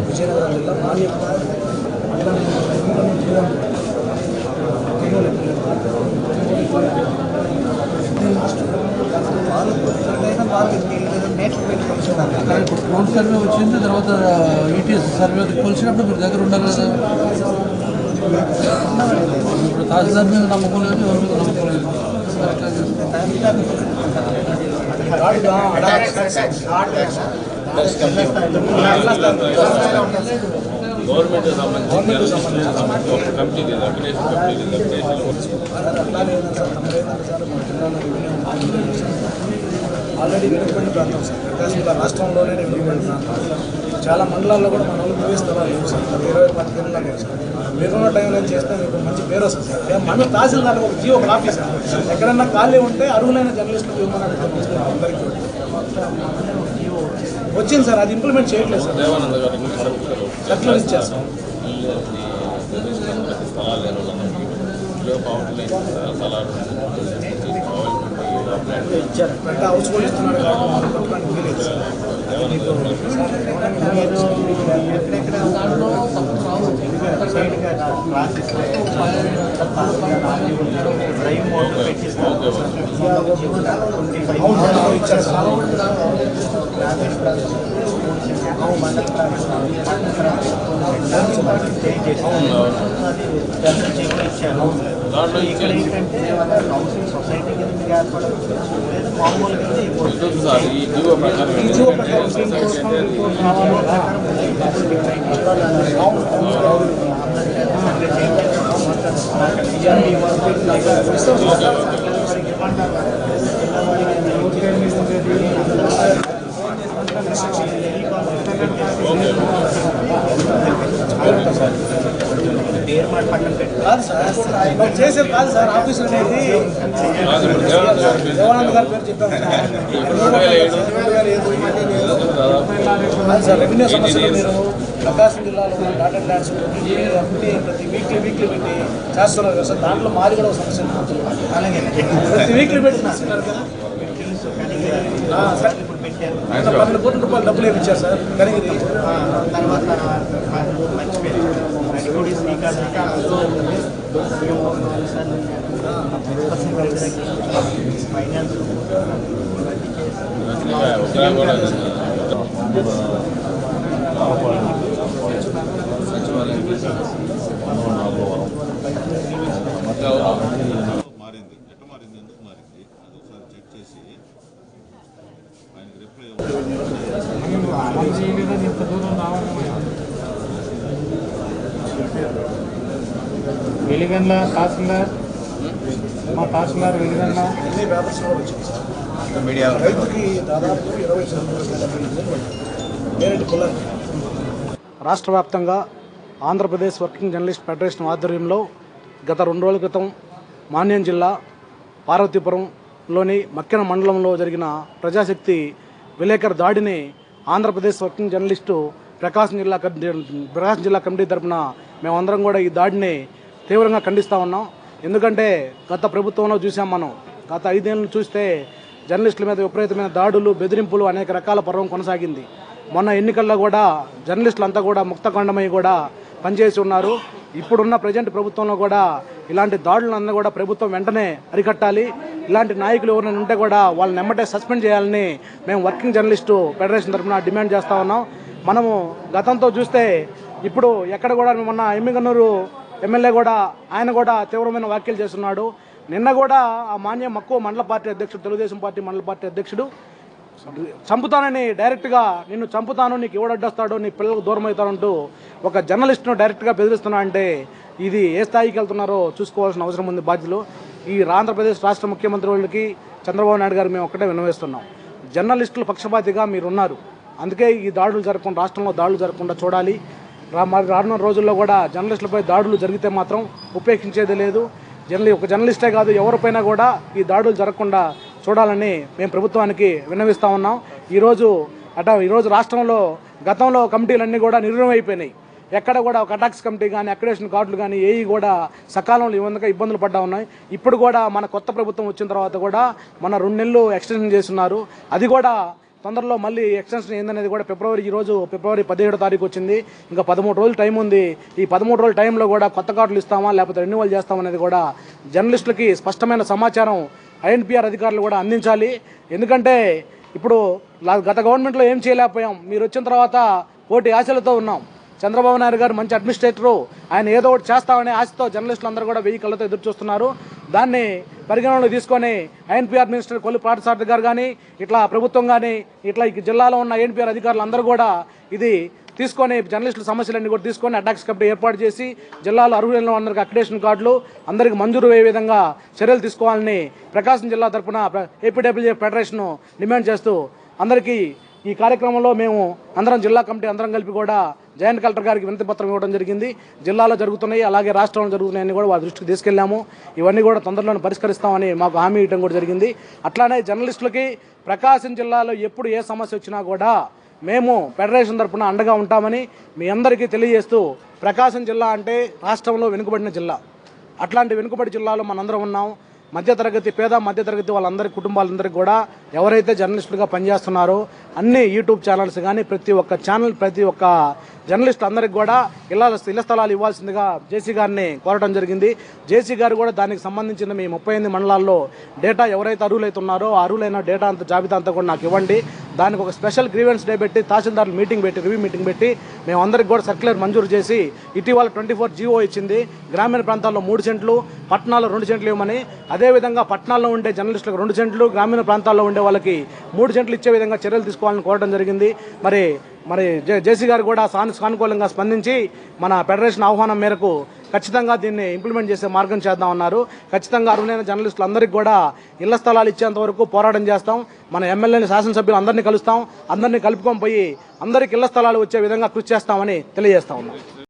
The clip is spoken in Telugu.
విజయనగరం జిల్లా మాన్యం అక్కడ గ్రౌండ్ సర్వే వచ్చింది తర్వాత ఈటీఎస్ సర్వే కొలిచినప్పుడు మీరు దగ్గర ఉండాలి కదా. ఇప్పుడు తహసీల్దార్ మీద నమ్మకం లేదు ఎవరి మీద నమ్మకం లేదు. గవర్నమెంట్ సంబంధించి కమిటీ లేదు అక్రిడేషన్ కమిటీ లేదు అక్రిడేషన్ ఆల్రెడీ వెనుకబడిన ప్రాంతం సార్. ప్రకాశం జిల్లా రాష్ట్రంలోనే వెనుకబడిన ప్రాంతం. చాలా మండలాల్లో కూడా మన వాళ్ళు మూవీ స్థలాలు లేవు సార్. ఇరవై పది కిలోలు లేవు సార్. మీరున్న టైంలో చేస్తే మీకు మంచి పేరు వస్తుంది సార్. ఏ మన తహసీల్దార్ ఒక జీవో ఒక ఆఫీస్ సార్. ఎక్కడన్నా ఖాళీ ఉంటే అర్హులైన జర్నలిస్టులు ఇవ్వమని అడుగుతున్నాం అందరికీ వచ్చింది సార్ అది ఇంప్లిమెంట్ చేయట్లేదు సార్. సర్కులర్ ఇచ్చారు స్థలాలు ఇచ్చారు అంటే హౌస్ కూడా ఇస్తున్నాడు. కాబట్టి మనం కొట్టుకోవడానికి వీలేదు సార్ దాంట్లో తప్పు రావు అవును అవును, ఇచ్చారు సార్ దాంట్లో ఇక్కడ విద్యుత్ సార్ ఈ జీవో ప్రకారం ఏంటంటే సొసైటీ అంటే కాదు సార్ చేసేది కాదు సార్ ఆఫీసులు అనేది దేవానంద గారి పేరు చెప్పాము సార్ రెవెన్యూ సమస్యలు మీరు ప్రకాశం జిల్లాలో ఉన్న డాటా ల్యాండ్స్ ప్రతి ప్రతి వీక్లీ వీక్లీ పెట్టి చేస్తున్నారు కదా సార్ దాంట్లో మాది కూడా ఒక సమస్య ప్రతి వీక్లీ పెట్టినా. సార్ పన్నెండు కోట్ల రూపాయలు డబ్బులు ఇచ్చారు సార్. కనిగిరి. తర్వాత తహసీల్దార్? మా తహసీల్దార్ కూడా వచ్చింది సార్ రైతుకి దాదాపు ఇరవై నేరేటి కులం. రాష్ట్ర వ్యాప్తంగా ఆంధ్రప్రదేశ్ వర్కింగ్ జర్నలిస్ట్ ఫెడరేషన్ ఆధ్వర్యంలో గత రెండు రోజుల క్రితం మాన్యం జిల్లా పార్వతీపురంలోని మక్కెన మండలంలో జరిగిన ప్రజాశక్తి విలేకరు దాడిని ఆంధ్రప్రదేశ్ వర్కింగ్ జర్నలిస్టు ప్రకాశం జిల్లా కమిటీ ప్రకాశం జిల్లా కమిటీ తరపున మేమందరం కూడా ఈ దాడిని తీవ్రంగా ఖండిస్తూ ఉన్నాం. ఎందుకంటే గత ప్రభుత్వంలో చూసాం మనం గత ఐదేళ్ళు చూస్తే జర్నలిస్టుల మీద విపరీతమైన దాడులు బెదిరింపులు అనేక రకాల పర్వం కొనసాగింది. మొన్న ఎన్నికల్లో కూడా జర్నలిస్టులు అంతా కూడా ముక్తఖండమై కూడా పనిచేసి ఉన్నారు. ఇప్పుడున్న ప్రజెంట్ ప్రభుత్వంలో కూడా ఇలాంటి దాడులను కూడా ప్రభుత్వం వెంటనే అరికట్టాలి. ఇలాంటి నాయకులు ఎవరైనా ఉంటే కూడా వాళ్ళని ఎమ్మటే సస్పెండ్ చేయాలని మేము వర్కింగ్ జర్నలిస్టు ఫెడరేషన్ తరఫున డిమాండ్ చేస్తూ ఉన్నాం. మనము గతంతో చూస్తే ఇప్పుడు ఎక్కడ కూడా మొన్న ఎమ్మిగన్నూరు ఎమ్మెల్యే కూడా ఆయన కూడా తీవ్రమైన వ్యాఖ్యలు చేస్తున్నాడు. నిన్న కూడా ఆ మాన్య మక్కువ మండల పార్టీ అధ్యక్షుడు తెలుగుదేశం పార్టీ మండల పార్టీ అధ్యక్షుడు చంపుతానని డైరెక్ట్గా నిన్ను చంపుతాను నీకు ఎవడడ్డొస్తాడు నీ పిల్లలకు దూరం అవుతానంటూ ఒక జర్నలిస్ట్ను డైరెక్ట్గా బెదిరిస్తున్నా అంటే ఇది ఏ స్థాయికి వెళ్తున్నారో చూసుకోవాల్సిన అవసరం ఉంది బాధ్యులు. ఈ ఆంధ్రప్రదేశ్ రాష్ట్ర ముఖ్యమంత్రి వాళ్ళకి చంద్రబాబు నాయుడు గారు మేము ఒక్కటే వినవేస్తున్నాం జర్నలిస్టులు పక్షపాతిగా మీరు ఉన్నారు అందుకే ఈ దాడులు జరగకుండా రాష్ట్రంలో దాడులు జరగకుండా చూడాలి. మరి రానున్న రోజుల్లో కూడా జర్నలిస్టులపై దాడులు జరిగితే మాత్రం ఉపేక్షించేది లేదు. జర్నలి ఒక జర్నలిస్టే కాదు ఎవరిపైనా కూడా ఈ దాడులు జరగకుండా చూడాలని మేము ప్రభుత్వానికి విన్నవిస్తా ఉన్నాం. ఈరోజు అట ఈరోజు రాష్ట్రంలో గతంలో కమిటీలన్నీ కూడా నిర్ణయం అయిపోయినాయి. ఎక్కడ కూడా ఒక అటాక్స్ కమిటీ కానీ అక్రిడేషన్ కార్డులు కానీ ఏవి కూడా సకాలంలో ఇవ్వక ఇబ్బందులు పడ్డా ఉన్నాయి. ఇప్పుడు కూడా మన కొత్త ప్రభుత్వం వచ్చిన తర్వాత కూడా మన రెండు నెలలు ఎక్స్టెన్షన్ చేస్తున్నారు. అది కూడా తొందరలో మళ్ళీ ఎక్స్టెన్షన్ ఏందనేది కూడా ఫిబ్రవరి ఈరోజు రోజు ఫిబ్రవరి పదిహేడో తారీఖు వచ్చింది. ఇంకా పదమూడు రోజులు టైం ఉంది. ఈ పదమూడు రోజుల టైంలో కూడా కొత్త కార్డులు ఇస్తామా లేకపోతే రెన్యువల్ చేస్తామనేది కూడా జర్నలిస్టులకి స్పష్టమైన సమాచారం ఐఎన్పిఆర్ అధికారులు కూడా అందించాలి. ఎందుకంటే ఇప్పుడు లా- గత గవర్నమెంట్లో ఏం చేయలేకపోయాం. మీరు వచ్చిన తర్వాత కోటి ఆశలతో ఉన్నాం. చంద్రబాబు నాయుడు గారు మంచి అడ్మినిస్ట్రేటరు. ఆయన ఏదో ఒకటి చేస్తామనే ఆశతో జర్నలిస్టులు అందరూ కూడా వెయ్యి కళ్ళతో ఎదురు చూస్తున్నారు. దాన్ని పరిగణనలో తీసుకొని ఐఎన్పిఆర్ మినిస్టర్ కొల్లి పాటసారథి గారు కానీ ఇట్లా ప్రభుత్వం కానీ ఇట్లా జిల్లాలో ఉన్న ఐఎన్పిఆర్ అధికారులు అందరూ కూడా ఇది తీసుకొని జర్నలిస్టుల సమస్యలన్నీ కూడా తీసుకొని అటాక్స్ కమిటీ ఏర్పాటు చేసి జిల్లాలో అర్హులైన అందరికి అక్రిడేషన్ కార్డులు అందరికి మంజూరు అయ్యే విధంగా చర్యలు తీసుకోవాలని ప్రకాశం జిల్లా తరఫున ఏపీడబ్ల్యూజే ఫెడరేషన్ డిమాండ్ చేస్తూ అందరికీ ఈ కార్యక్రమంలో మేము అందరం జిల్లా కమిటీ అందరం కలిపి కూడా జాయింట్ కలెక్టర్ గారికి వినతి పత్రం ఇవ్వడం జరిగింది. జిల్లాలో జరుగుతున్నాయి అలాగే రాష్ట్రంలో జరుగుతున్నాయని కూడా వారి దృష్టికి తీసుకెళ్ళాము. ఇవన్నీ కూడా తొందరలోనే పరిష్కరిస్తామని మాకు హామీ ఇవ్వడం కూడా జరిగింది. అట్లానే జర్నలిస్టులకి ప్రకాశం జిల్లాలో ఎప్పుడు ఏ సమస్య వచ్చినా కూడా మేము ఫెడరేషన్ తరఫున అండగా ఉంటామని మీ అందరికీ తెలియజేస్తూ ప్రకాశం జిల్లా అంటే రాష్ట్రంలో వెనుకబడిన జిల్లా. అట్లాంటి వెనుకబడి జిల్లాలో మనందరం ఉన్నాం. మధ్యతరగతి పేద మధ్యతరగతి వాళ్ళందరి కుటుంబాలందరికీ కూడా ఎవరైతే జర్నలిస్టులుగా పనిచేస్తున్నారో అన్ని యూట్యూబ్ ఛానల్స్ కానీ ప్రతి ఒక్క ఛానల్ ప్రతి ఒక్క జర్నలిస్ట్ అందరికి కూడా ఇళ్ళ ఇళ్ళ స్థలాలు ఇవ్వాల్సిందిగా జేసీ గారిని కోరడం జరిగింది. జేసీ గారు కూడా దానికి సంబంధించిన మీ ముప్పై ఎనిమిది మండలాల్లో డేటా ఎవరైతే అర్హులైతున్నారో ఆ అర్హులైన డేటా అంత జాబితా అంతా కూడా నాకు ఇవ్వండి. దానికి ఒక స్పెషల్ గ్రీవెన్స్ డే పెట్టి తహసీల్దారులు మీటింగ్ పెట్టి రివ్యూ మీటింగ్ పెట్టి మేము అందరికి కూడా సర్క్యులర్ మంజూరు చేసి ఇటీవల ట్వంటీ ఫోర్ జీవో ఇచ్చింది. గ్రామీణ ప్రాంతాల్లో మూడు సెంట్లు పట్టణాల్లో రెండు సెంట్లు ఇవ్వమని అదేవిధంగా పట్టణాల్లో ఉండే జర్నలిస్టులకు రెండు సెంట్లు గ్రామీణ ప్రాంతాల్లో ఉండే వాళ్ళకి మూడు సెంట్లు ఇచ్చే విధంగా చర్యలు తీసుకోవాలని కోరడం జరిగింది. మరి మరి జే- జేసీ గారు కూడా సాను సానుకూలంగా స్పందించి మన ఫెడరేషన్ ఆహ్వానం మేరకు ఖచ్చితంగా దీన్ని ఇంప్లిమెంట్ చేసే మార్గం చేద్దామన్నారు. ఖచ్చితంగా అర్హులైన జర్నలిస్టులు అందరికీ కూడా ఇళ్ళ స్థలాలు ఇచ్చేంత వరకు పోరాటం చేస్తాం. మన ఎమ్మెల్యేని శాసనసభ్యులు అందరినీ కలుస్తాం. అందరినీ కలుపుకొని పోయి అందరికీ ఇళ్ళ స్థలాలు వచ్చే విధంగా కృషి చేస్తామని తెలియజేస్తా ఉన్నాం.